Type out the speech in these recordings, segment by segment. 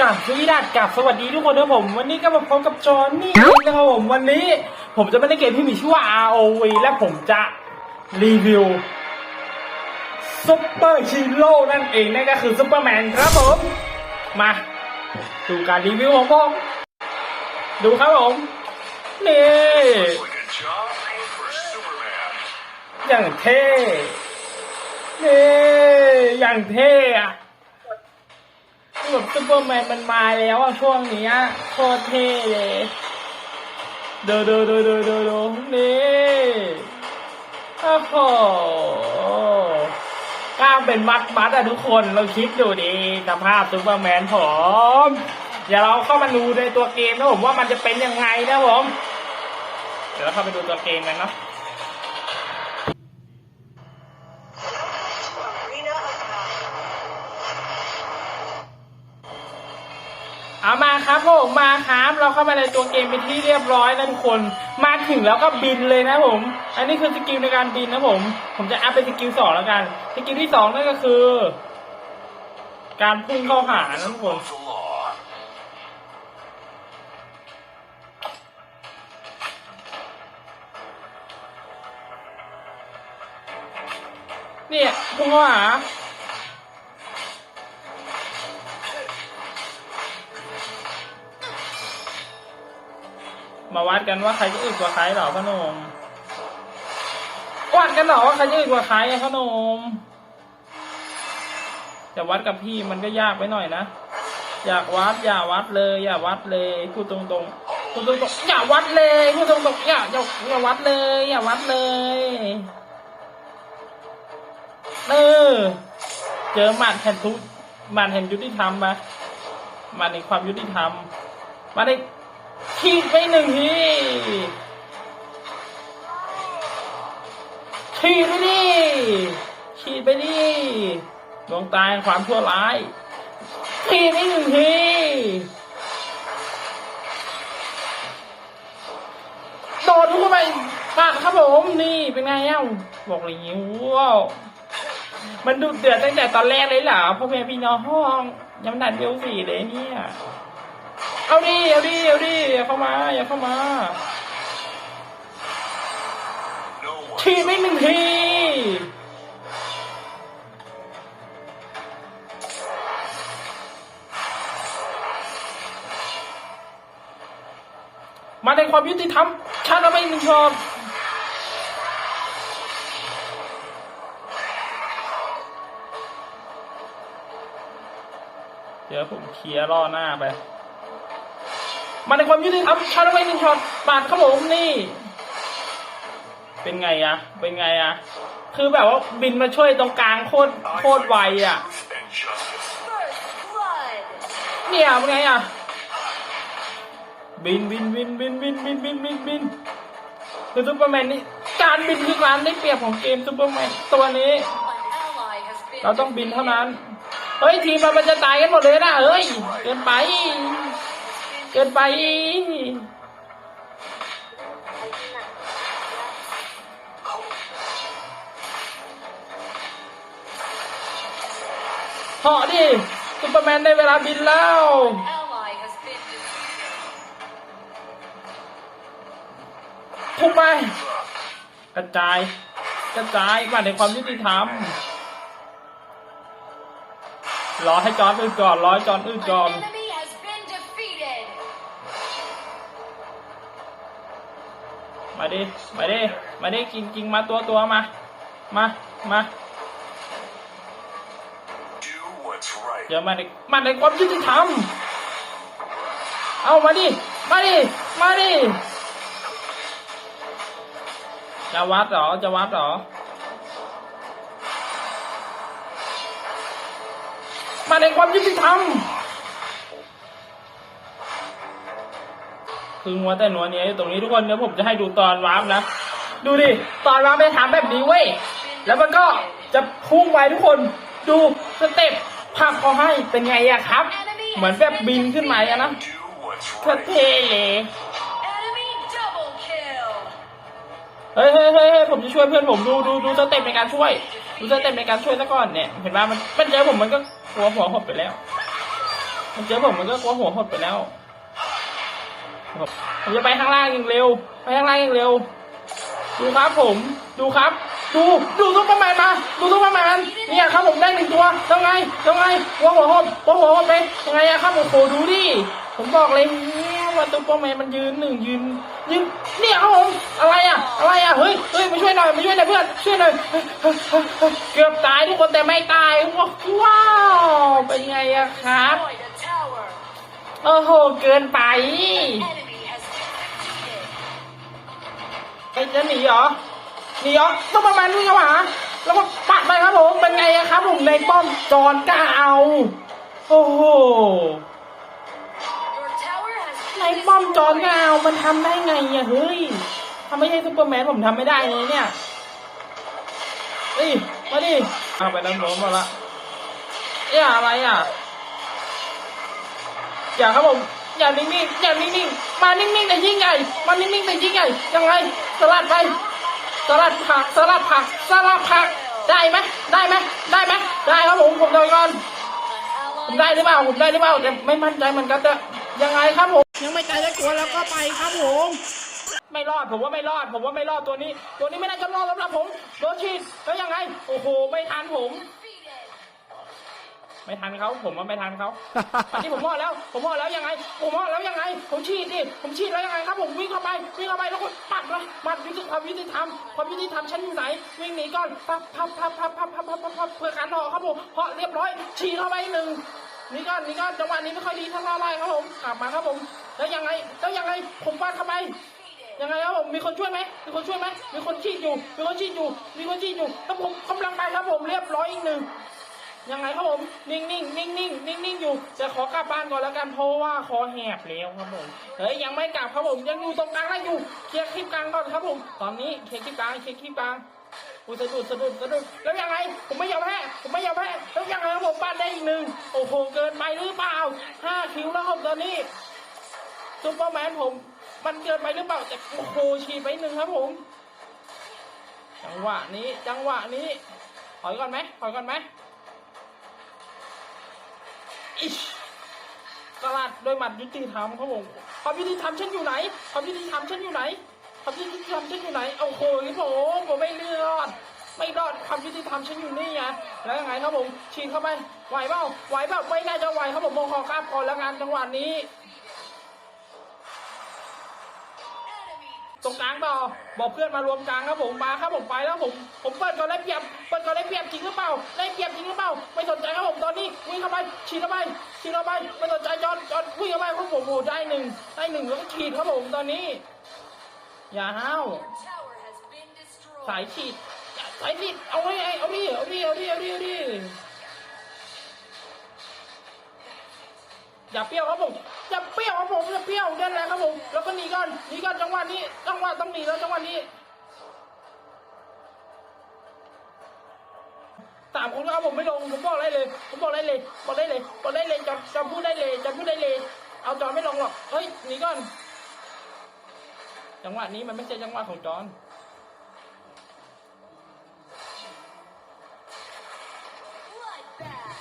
กับสวีดัสกับสวัสดีทุกคนนะผม วันนี้ก็มาพบกับจอห์นนี่นะครับผมวันนี้ ผมจะไม่ได้เกมที่มีชื่อว่า ROV และผมจะรีวิวซุปเปอร์ฮีโร่นั่นเองนั่นก็คือซุปเปอร์แมนครับผม มาดูการรีวิวของผมดูครับผม นี่ Looks like a job made for Superman. อย่างเท่นี่อย่างเท่อะ แบบซุปเปอร์แมนมันมาแล้วอะช่วงเนี้ยโคตรเท่เลยดูดูดูดูดูดูนี่โอ้โหกล้ามเป็นมัดมัดอะทุกคนเราคิดดูดิสภาพซุปเปอร์แมนผมเดี๋ยวเราเข้ามาดูในตัวเกมนะผมว่ามันจะเป็นยังไงนะผม เดี๋ยวเราเข้าไปดูตัวเกมกันเนาะ เอามาครับผมมาครับ เราเข้ามาในตัวเกมเป็นที่เรียบร้อยแล้วทุกคน มาถึงแล้วก็บินเลยนะผม อันนี้คือสกิลในการบินนะผม ผมจะอัพเป็นสกิลสองแล้วกัน สกิลที่สองนั่นก็คือ การพุ่งเข้าหานะทุกคนเนี่ยพุ่งเข้าหา มาวัดกันว่าใครจะอึดกว่าใครหรอพ่อหนุ่มวัดกันหรอว่าใครจะอึดกว่าใครอะพ่อหนุ่มจะวัดกับพี่มันก็ยากไปหน่อยนะ อยากวัดอย่าวัดเลย อย่าวัดเลยพูดตรงๆพูดตรงๆอย่าวัดเลยพูดตรงๆอย่าอย่าอย่าวัดเลย อย่าวัดเลยเออเจอหมัดแห่งทุกหมัดแห่งยุติธรรมมาหมัดแห่งความยุติธรรมมาได้ ขีดไปหนึ่งทีขีดไปดิขีดไปดิดวงตาแห่งความชั่วร้ายทีนี้หนึ่งทีโดดเข้าไปปาดครับผมนี่เป็นไงเอ้าบอกเลยวว้าวมันดูเดือดตั้งแต่ตอนแรกเลยเหรอพ่อแม่พี่น้องห้องยังไม่ดันเบลสี่เลยเนี่ย เอาดิเอาดิเอาดิอย่าเข้ามาอย่าเข้ามาทีไม่หนึ่งทีมาในความยุติธรรมชาติไม่หนึ่งชอบเดี๋ยวผมเคลียร์ล่อหน้าไป มาในความยุติธรรมชาติเราไม่หนึ่งชอบปาดครับผมนี่ เป็นไงอะเป็นไงอะคือแบบว่าบินมาช่วยตรงกลางโคตรโคตรไวอะเนี่ยเป็นไงอะบินบินบินบินบินบินบินบินบินคือซูเปอร์แมนนี่การบินคือการได้เปรียบของเกมซูเปอร์แมนตัวนี้ เราต้องบินเท่านั้น เฮ้ย ทีมเรามันจะตายกันหมดเลยนะเฮ้ย เกินไป เกินไป เหาะดิซูเปอร์แมนได้เวลาบินแล้ว An ally has been defeated. พุ่งไป กระจาย กระจายมาในความยุติธรรมรอให้จอนอื่นก่อนรอให้จอนอื่นก่อน ดิมาดิมาดิกิงกิงมาตัวตัวมามามาเดี๋ยวมาในมาในความยุติธรรมเอามาดิมาดิมาดิจะวัดเหรอจะวัดเหรอมาในความยุติธรรม คือมัวแต่หนัวเนี้ยอยู่ตรงนี้ทุกคนเดี๋ยวผมจะให้ดูตอนวาร์ปนะ ดูดิ ตอนวาร์ปไปทำแบบนี้เว้ย แล้วมันก็จะพุ่งไปทุกคน ดูสเต็ปภาพเขาให้เป็นไงอะครับ เหมือนแบบบินขึ้นมาอะนะเท่เลยเฮ้ยเฮ้ยเฮ้ยเฮ้ยผมจะช่วยเพื่อนผมดูดูดูสเต็ปในการช่วย ดูสเต็ปในการช่วยซะก่อนเนี่ย เห็นป่ะมันมันเจอผมมันก็หัวหัวหดไปแล้ว มันเจอผมมันก็กลัวหัวหดไปแล้ว ผมจะไปข้างล่างอย่างเร็ว ไปข้างล่างอย่างเร็ว ดูครับผม ดูครับ ดู ดูซุปเปอร์แมนมา ดูซุปเปอร์แมนเนี่ยครับผมได้หนึ่งตัวยังไงยังไงหัวหัวหดหัวหัวหดไปยังไงอะครับโอ้โหดูดิ ผมบอกเลยเนี่ยว่าซุปเปอร์แมนมันยืนหนึ่งยืนยืนเนี่ยครับผม อะไรอะอะไรอะเฮ้ย เฮ้ยมาช่วยหน่อยมาช่วยหน่อยเพื่อน ช่วยหน่อย เกือบตายทุกคนแต่ไม่ตายว้าว เป็นไงอะครับ โอ้โห เกินไป Enemy has been defeated. ไอ้จะหนีเหรอ หนีเหรอ ต้องประมาณนี้ครับหาแล้วก็ปัดไปครับผม เป็นไงอะครับผมในป้อมจอนกล้าเอา โอ้โห Your tower has ใน been ป้อมจอน destroyed. กล้าเอา มันทำได้ไงอะเฮ้ยทำไม่ใช่ซูเปอร์แมนผมทำไม่ได้เลยเนี่ยเฮ้ยมาดิเอาไปด้านโน้นมาละเอ๊ะอะไรอะ อย่าครับผม อย่านิ่งๆ อย่านิ่งๆ มานิ่งๆแต่ยิ่งใหญ่ มานิ่งๆแต่ยิ่งใหญ่ ยังไง สลัดไป สลัดผัก สลัดผัก สลัดผัก ได้ไหมได้ไหมได้ไหมได้ครับผม ผมโดนก่อน An ผม ally ได้หรือเปล่า ผมได้หรือเปล่าแต่ไม่มั่นใจเหมือนกันแต่ยังไงครับผม ยังไม่ใจได้กลัวแล้วก็ไปครับผมไม่รอดผมว่าไม่รอด ผมว่าไม่รอดตัวนี้ ตัวนี้ไม่น่าจะรอดสำหรับผมโดนฉีดแล้วยังไง โอ้โห ไม่ทันผม defeated. ไม่ทันเขาผมว่าไม่ทันเขาอันนี้ผมมอดแล้ว ผมมอดแล้วยังไง ผมมอดแล้วยังไง ผมฉีดดิผมฉีดแล้วยังไงครับ ผมวิ่งเข้าไปวิ่งเข้าไปแล้วก็ปัดนะมัดยุติความยุติธรรมความยุติธรรมฉันอยู่ไหนวิ่งหนีก่อนพับพับพับพับพับพับพับพับเพื่อการรอครับผมเพราะเรียบร้อยฉีดเข้าไปหนึ่งนี่ก่อนนี่ก่อนจังหวะนี้ไม่ค่อยดีเท่าไรครับผมกลับมาครับผม แล้วยังไงแล้วยังไงผมฟาดเข้าไปยังไงครับผมมีคนช่วยไหมมีคนช่วยไหมมีคนฉีดอยู่ มีคนฉีดอยู่ มีคนฉีดอยู่แล้วผมกำลังไปครับผมเรียบร้อยอีกหนึ่ง ยังไงครับผม นิ่งนิ่งนิ่งนิ่งนิ่งนิ่งอยู่ จะขอกลับบ้านก่อนแล้วกันเพราะว่าคอแหบแล้วครับผมเฮ้ยยังไม่กลับครับผมยังอยู่ตรงกลางได้อยู่ เคลียร์คลิปกลางก่อนครับผม ตอนนี้เคลียร์คลิปกลางเคลียร์คลิปกลางอุ้ยสะดุดสะดุดสะดุดแล้วยังไง ผมไม่ยอมแพ้ผมไม่ยอมแพ้แล้วยังไงครับผมบ้านได้อีกหนึ่งโอ้โหเกินไปหรือเปล่าห้าคิวแล้วครับตอนนี้ซุปเปอร์แมนผม มันเกินไปหรือเปล่าแต่โอ้โหฉีดไปหนึ่งครับผม จังหวะนี้จังหวะนี้ถอยก่อนไหมถอยก่อนไหม อิชตลาดโดยหมัดยุติธรรมครับผมความยุติธรรมฉันอยู่ไหนความยุติธรรมฉันอยู่ไหนความยุติธรรมฉันอยู่ไหนโอ้โหผมผมไม่รอดไม่รอดความยุติธรรมฉันอยู่นี่ไงแล้วยังไงครับผมฉีดเข้าไปไหวเปล่าไหวเปล่าไม่น่าจะไหวครับผมมองขอกราบก่อนแล้วงานจังหวะนี้ตรงกลางต่อบอกเพื่อนมารวมกลางครับผมมาครับผมไปแล้วผมผมเปิดก่อนได้เปรียบเปิดก่อนได้เปรียบจริงหรือเปล่าได้เปรียบจริงหรือเปล่าไม่สนใจครับผมตอนนี้ นึ่งได้หนึ่งแล้วก็ฉีดครับผมตอนนี้ อย่าห้าวสายฉีดสายฉีดเอาไว้ไอ้เอาดิเอาดิเอาดิเอาดิเอาดิอย่าเปรี้ยวครับผมอย่าเปรี้ยวครับผมอย่าเปรี้ยวเดินแรงครับผมแล้วก็หนีก่อนหนีก่อนจังหวะนี้จังหวะต้องหนีแล้วจังหวะนี้สามคนครับผมไม่ลงผมบอกได้เลย ผมบอกได้เลย บอกได้เลยบอกได้เลยจะจะพูดได้เลยจะพูดได้เลย เอาจอนไม่ลงหรอก เฮ้ยหนีก่อน จังหวะนี้มันไม่ใช่จังหวะของจอน Bloodbath.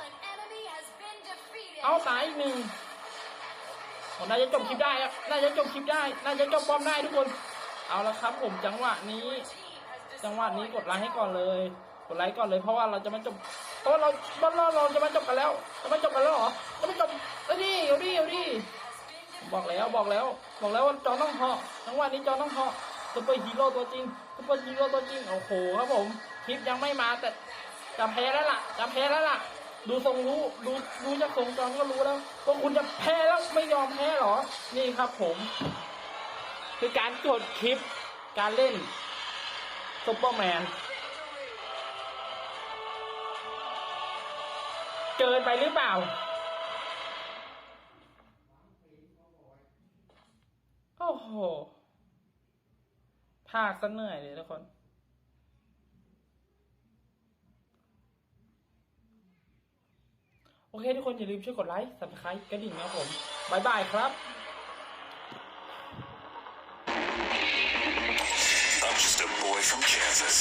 'An enemy has been defeated. เอาสายอีกหนึ่งผมน่าจะจบคลิปได้อะน่าจะจบคลิปได้ น่าจะจบป้อมได้ทุกคน เอาละครับผมจังหวะนี้ จังหวะนี้กดไลค์ให้ก่อนเลย กดไลค์ก่อนเลยเพราะว่าเราจะมาจบเพราะเราบ้านเราเราจะมาจบกันแล้ว จะมาจบกันแล้วเหรอจะมาจบเอาดิเอาดิเอาดิบอกแล้วบอกแล้ว บอกแล้วว่าจอต้องเหาะจังวะนี้จอต้องเหาะซุปเปอร์ฮีโร่ตัวจริงซุปเปอร์ฮีโร่ตัวจริงโอ้โหครับผมคลิปยังไม่มาแต่จะแพ้แล้วล่ะจะแพ้แล้วล่ะ ดูทรงรู้ดูดูจากทรงจอนก็รู้แล้วว่าคุณจะแพ้แล้วไม่ยอมแพ้เหรอ นี่ครับผม คือการกดคลิปการเล่นซุปเปอร์แมน เกินไปหรือเปล่า โอ้โหพาซะเหนื่อยเลยทุกคนโอเคทุกคนอย่าลืมช่วยกดไลค์สับสไครต์กระดิ่งนะผมบายบายครับ I'm just a boy from Kansas.